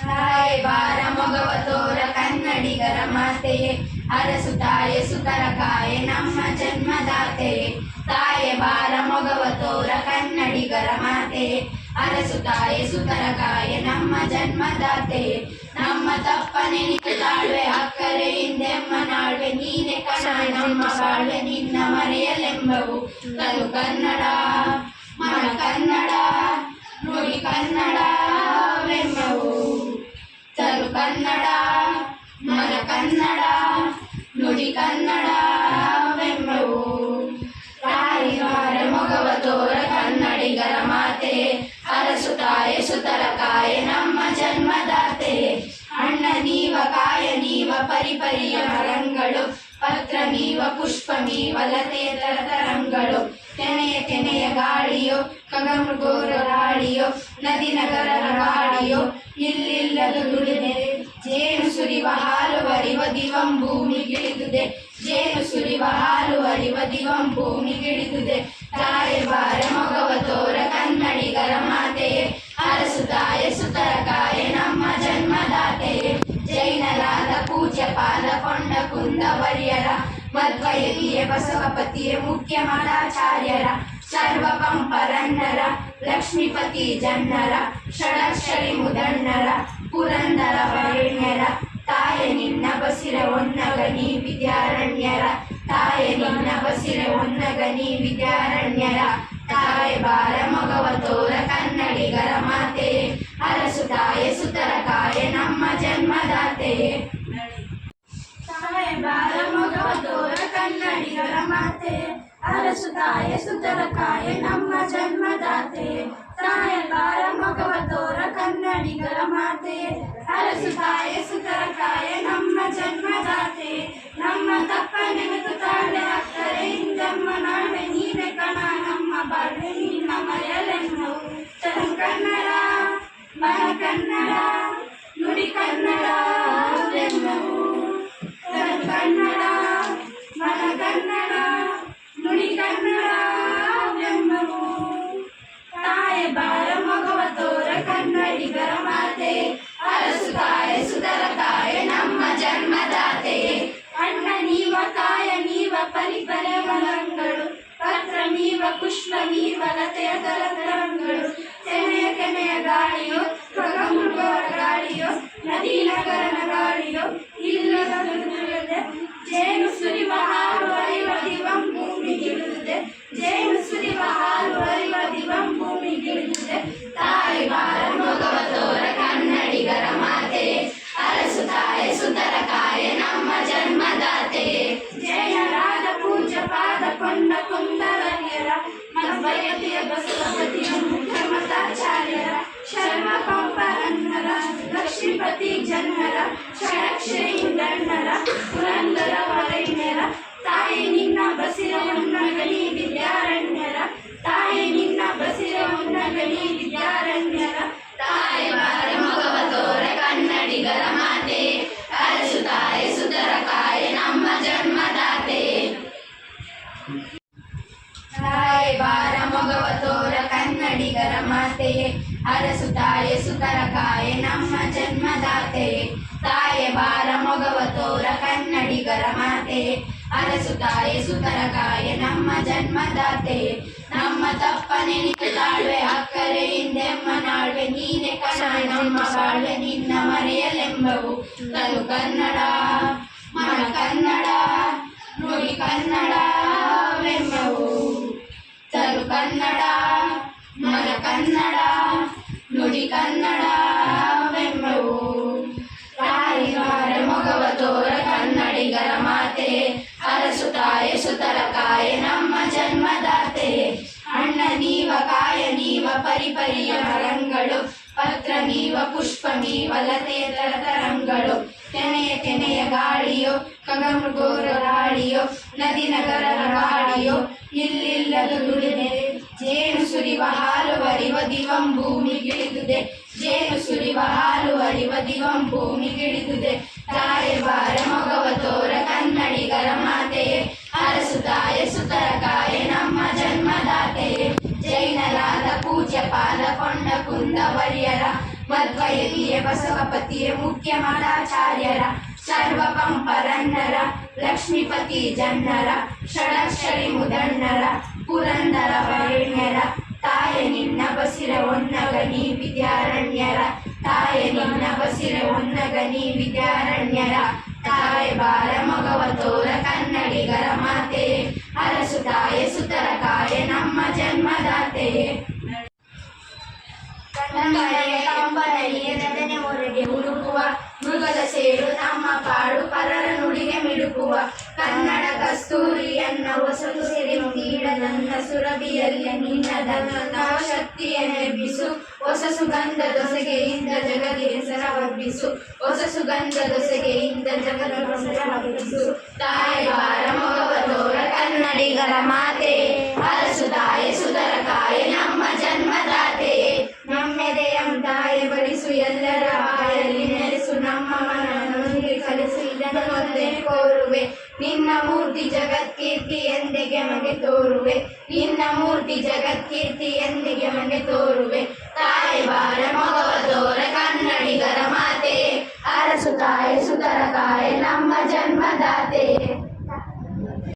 ತಾಯಿ ಬಾರ ಮೊಗವ ತೋರ ಕನ್ನಡಿಗರ ಮಾತೆಯೇ ಅರಸು ತಾಯೆ ಸುತರ ಕಾಯೆ ನಮ್ಮ ಜನ್ಮದಾತೆಯೇ ತಾಯೆ ಬಾರ ಮೊಗವ ತೋರ ಕನ್ನಡಿಗರ ಮಾತೆಯೇ ಅರಸು ತಾಯೆ ಸುತರ ಕಾಯೆ ನಮ್ಮ ಜನ್ಮದಾತೆಯೇ ನಮ್ಮ ತಪ್ಪನೆ ನಿನ್ನ ತಾಳ್ವೆ ಅಕ್ಕರೆ ಹಿಂದೆಮ್ಮ ನಾಳ್ವೆ ನೀನೆ ಕಣ ನಮ್ಮ ಬಾಳ್ವೆ ನಿನ್ನ ಮರೆಯಲೆಂಬವು ತನು ಕನ್ನಡ ಮನ ಕನ್ನಡ ನುಡಿ ಕನ್ನಡವೆಂಬವು ತರು ಕನ್ನಡ ಮನ ಕನ್ನಡ, ನುಡಿ ಕನ್ನಡವೆಂಬವು ತಾಯಿ ಮಾರ ಮೊಗವ ತೋರ ಕನ್ನಡಿಗರ ಮಾತೆ, ಅರಸು ಸುತರ ಕಾಯೆ ನಮ್ಮ ಜನ್ಮದಾತೆ. ಅಣ್ಣ ನೀವ ಕಾಯ ನೀವ ಪರಿಪರಿಯ ಮರಂಗಳು, ಪತ್ರ ನೀವ ಪುಷ್ಪ ನೀವ ಲತೆ ತರಂಗಳು. ಕೆನೆಯ ಕೆನೆಯ ಗಾಳಿಯೋ, ಕಗಮೃಗೋರ ಗಾಳಿಯೋ, ನದಿ ನಗರ ದುಡಿದೆ ಜೇನು ಸುರಿವ ಹಾಲು ಅರಿವ ದಿವಂ ಭೂಮಿಗಿಳಿದುದೆ ಜೇನು ಸುರಿವ ಹಾಲು ಅರಿವ ದಿವಂ ಭೂಮಿಗಿಳಿದುದೆ ಬಾರ ಮೊಗವ ತೋರ ಕನ್ನಡಿಗರ ಮಾತೆಯೇ. ಅರಸು ತಾಯ ಸುತರ ಕಾಯ ನಮ್ಮ ಜನ್ಮದಾತೆಯೇ. ಜೈನರಾದ ಪೂಜ್ಯ ಪಾದ ಕೊಂಡ ಮಧ್ವಯತಿಯ ಬಸವಪತಿಯ ಮುಖ್ಯ ಮಠಾಚಾರ್ಯರ. ಸರ್ವ ಪಂಪರನ್ನರ, ಲಕ್ಷ್ಮೀಪತಿ ಜನ್ನರ, ಷಡಕ್ಷರಿ ಮುದಣ್ಣರ, ಪುರಂದರ ವರೇಣ್ಯರ. ತಾಯ ನಿನ್ನ ಬಸಿರ ಒನ್ನಗನಿ ವಿದ್ಯಾರಣ್ಯರ ತಾಯ ನಿನ್ನ ಬಸಿರ ಒನ್ನಗನಿ ವಿದ್ಯಾರಣ್ಯರ ತಾಯ ಬಾರ ಮಗವ ತೋರ ಕನ್ನಡಿಗರ ಮಾತೆಯೇ ಅರಸು ತಾಯ ಸುತರ ಕಾಯೆ ನಮ್ಮ ಜನ್ಮದಾತೆಯೇ ತಾಯ ಬಾರ ಮಗವ ತೋರ ಕನ್ನಡಿಗರ ಮಾತೆ ಅರಸು ತಾಯ ಸುತರ ಕಾಯೆ ನಮ್ಮ ಜನ್ಮದಾತೆ ತಾಯ ಬಾರ ಮಗವ ತೋರ ಕನ್ನಡಿಗರ ಮಾತೆ ಅರಸು ತಾಯ ಸುತರ ಕಾಯೆ ನಮ್ಮ ಜನ್ಮದಾತೆ ನಮ್ಮ ತಪ್ಪ ನೆನೆದು ತಾಳೆ ಅಕ್ಕರೆ ಹಿಂದೆಮ್ಮ ನಾಳೆ ನೀನೆ ಕಣ ನಮ್ಮ ಬಾಳ್ವೆ ನಿನ್ನ ಮರೆಯಲೆನ್ನವು ತನು ಕನ್ನಡ ಮನ ಕನ್ನಡ ನುಡಿ ಕನ್ನಡ ಬೆನ್ನವು ತನು ಕನ್ನಡ ಮನ ಕನ್ನಡ ನುಡಿ ಕನ್ನಡ ಬೆನ್ನವು ತಾಯ ಬಾರ ಮಗವ ತೋರ ಕನ್ನಡಿಗರ ಲಕ್ಷ್ಮೀಪತಿ ಜನ್ನರ ಷಡಕ್ಷರಿ ಇಂದಣ್ಣರ ಪುರಂದರ ವರಣ್ಯರ ತಾಯಿ ನಿನ್ನ ಬಸಿರ ಹೊನ್ನಗಲಿ ವಿದ್ಯಾರಣ್ಯರ ತಾಯಿ ನಿನ್ನ ಬಸಿರ ಹೊನ್ನಗಲಿ ವಿದ್ಯಾರಣ್ಯರ ತಾಯಿ ಬಾರ ಮಗವ ತೋರ ಕನ್ನಡಿಗರ ಮಾತೆ ಅರಸು ತಾಯಿ ಸುತರ ಕಾಯ ನಮ್ಮ ಜನ್ಮದಾತೆ ತಾಯಿ ಬಾರ ಮೊಗವ ತೋರ ಕನ್ನಡಿಗರ ಮಾತೆಯೇ ಅರಸು ತಾಯ ಸುತರ ಕಾಯೆ ನಮ್ಮ ಜನ್ಮದಾತೆಯೇ ತಾಯ ಬಾರ ಮೊಗವ ತೋರ ಕನ್ನಡಿಗರ ಮಾತೆಯೇ ಅರಸು ತಾಯ ಸುತರ ಕಾಯೆ ನಮ್ಮ ಜನ್ಮದಾತೆಯೇ ನಮ್ಮ ತಪ್ಪನೆ ನಿನ್ನ ತಾಳ್ವೆ ಅಕ್ಕರೆ ಹಿಂದೆಮ್ಮ ನಾಳ್ವೆ ನೀನೆ ಕಣ ನಮ್ಮ ಬಾಳ್ವೆ ನಿನ್ನ ಮರೆಯಲೆಂಬವು ತನು ಕನ್ನಡ ಮನ ಕನ್ನಡ ನುಡಿ ಕನ್ನಡವೆಂಬವು ತರು ಕನ್ನಡ ಮನ ಕನ್ನಡ ನುಡಿ ಕನ್ನಡವೆಂಬವು ಜನ್ಮದಾತೆಯೇ. ಅಣ್ಣ ನೀವ, ಕಾಯ ನೀವ, ಪರಿಪರಿಯ ಮರಂಗಳು ಪತ್ರ ನೀವ, ಪುಷ್ಪ ನೀವ ಲತೆಯ ತರತರಂಗಳು ಕೆನೆಯ ಕೆನೆಯ ಗಾಳಿಯೋ ಕಗಮೃಗೋರ ಗಾಳಿಯೋ, ನದಿ ನಗರರ ಗಾಳಿಯೋ, ಇಲ್ಲಿಲ್ಲದು ದುಡಿದೆ. ಜೇನು ಸುರಿವ ಹಾಲು ಅರಿವ ದಿವಂ ಭೂಮಿಗಿಳಿದುದೆ ಜೇನು ಸುರಿವ ಹಾಲು ಅರಿವ ದಿವಂ ಭೂಮಿಗಿಳಿದುದೆ ತಾರೆ ಬಾರ ಮೊಗವ ಜನ್ಮದಾತೆಯೇ ಜೈನರಾದ ಪೂಜ್ಯ ಪಾದ ಕೊಂಡ ಕುಂದವರ್ಯರ ಮಧ್ವಯತಿಯ ಬಸವಪತಿಯ ಮುಖ್ಯ ಮಠಾಚಾರ್ಯರ ಸರ್ವ ಪಂಪರನ್ನರ ಲಕ್ಷ್ಮೀಪತಿ ಜನ್ನರ ಷಡಕ್ಷರಿ ಮುದಣ್ಣರ ಪುರಂದರ ವರೇಣ್ಯರ ತಾಯ ನಿನ್ನ ಬಸಿರ ಒನ್ನಗನಿ ವಿದ್ಯಾರಣ್ಯರ ತಾಯ ನಿನ್ನ ಬಸಿರ ಒನ್ನಗನಿ ವಿದ್ಯಾರಣ್ಯರ ತಾಯ ಬಾರ ಮೊಗವ ತೋರ ಕನ್ನಡಿಗರ ಮಾತೆ ಕಸ್ತೂರಿಯನ್ನ ಹೊಸತು ಸೆರೆಯುತ್ತೀಡ ನನ್ನ ಸುರಭಿಯಲ್ಲಿ ನಿನ್ನ ಶಕ್ತಿಯನ್ನೆಬ್ಬಿಸು ಹೊಸ ಸುಗಂಧ ದೊಸೆಗೆಯಿಂದ ಜಗದಿ ಹೆಸರ ಹಬ್ಬಿಸು ಹೊಸ ಸುಗಂಧ ದೊಸೆಗೆಯಿಂದ ಜಗದ ಹೆಸರ ತಾಯಿ ಬಾರ ಮೊಗವ ತೋರ ಕನ್ನಡಿಗರ ಮಾತೆ, ಅರಸು ತಾಯಿ ಸುಧರ ಕಾಯ ನಮ್ಮ ಜನ್ಮದಾತೆ. ನಮ್ಮೆದೆಯಂ ತಾಯಿ, ಬಡಿಸು ಎಲ್ಲರ ನಿನ್ನ ಮೂರ್ತಿ ಜಗತ್ಕೀರ್ತಿ ಎಂದಿಗೆ ಮನೆ ತೋರುವೆ. ನಿನ್ನ ಮೂರ್ತಿ ಜಗತ್ಕೀರ್ತಿ ಎಂದಿಗೆ ಮನೆ ತೋರುವೆ. ತಾಯಿ ಬಾರ ಮಗವ ತೋರ ಕನ್ನಡಿಗರ ಮಾತೆ. ಅರಸು ತಾಯಿ ಸುತರ ತಾಯೆ ನಮ್ಮ ಜನ್ಮದಾತೆ.